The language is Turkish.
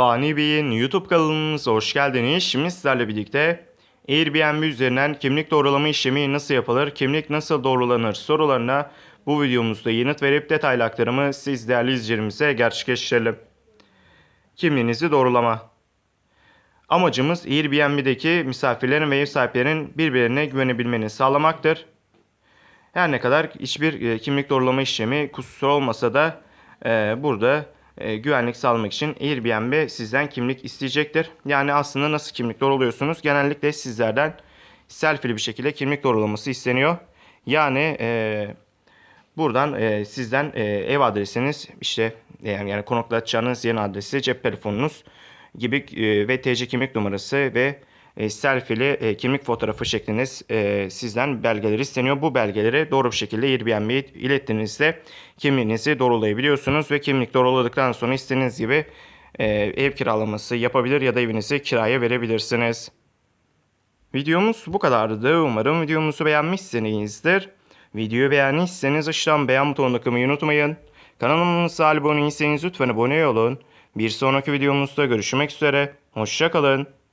Fani Bey'in YouTube kanalımıza hoş geldiniz. Şimdi sizlerle birlikte Airbnb üzerinden kimlik doğrulama işlemi nasıl yapılır, kimlik nasıl doğrulanır sorularına bu videomuzda yanıt verip detaylı aktarımı siz değerli izleyicilerimize gerçekleştirelim. Kimliğinizi doğrulama. Amacımız Airbnb'deki misafirlerin ve ev sahiplerinin birbirine güvenebilmeni sağlamaktır. Her ne kadar hiçbir e, kimlik doğrulama işlemi kusursuz olmasa da e, burada e, güvenlik sağlamak için Airbnb sizden kimlik isteyecektir. Yani aslında nasıl kimlik doğruluyorsunuz? Genellikle sizlerden selfie'li bir şekilde kimlik doğrulaması isteniyor. Yani e, buradan e, sizden e, ev adresiniz işte yani, yani konuklatacağınız yerin adresi, cep telefonunuz gibi e, ve TC kimlik numarası ve selfie'li e, kimlik fotoğrafı şekliniz e, sizden belgeler isteniyor. Bu belgeleri doğru bir şekilde Airbnb'ye ilettiğinizde kimliğinizi doğrulayabiliyorsunuz ve kimlik doğruladıktan sonra istediğiniz gibi e, ev kiralaması yapabilir ya da evinizi kiraya verebilirsiniz. Videomuz bu kadardı. Umarım videomuzu beğenmişsinizdir. Videoyu beğendiyseniz aşağıdan beğen butonuna kılmayı unutmayın. Kanalımıza abone değilseniz lütfen abone olun. Bir sonraki videomuzda görüşmek üzere. Hoşçakalın.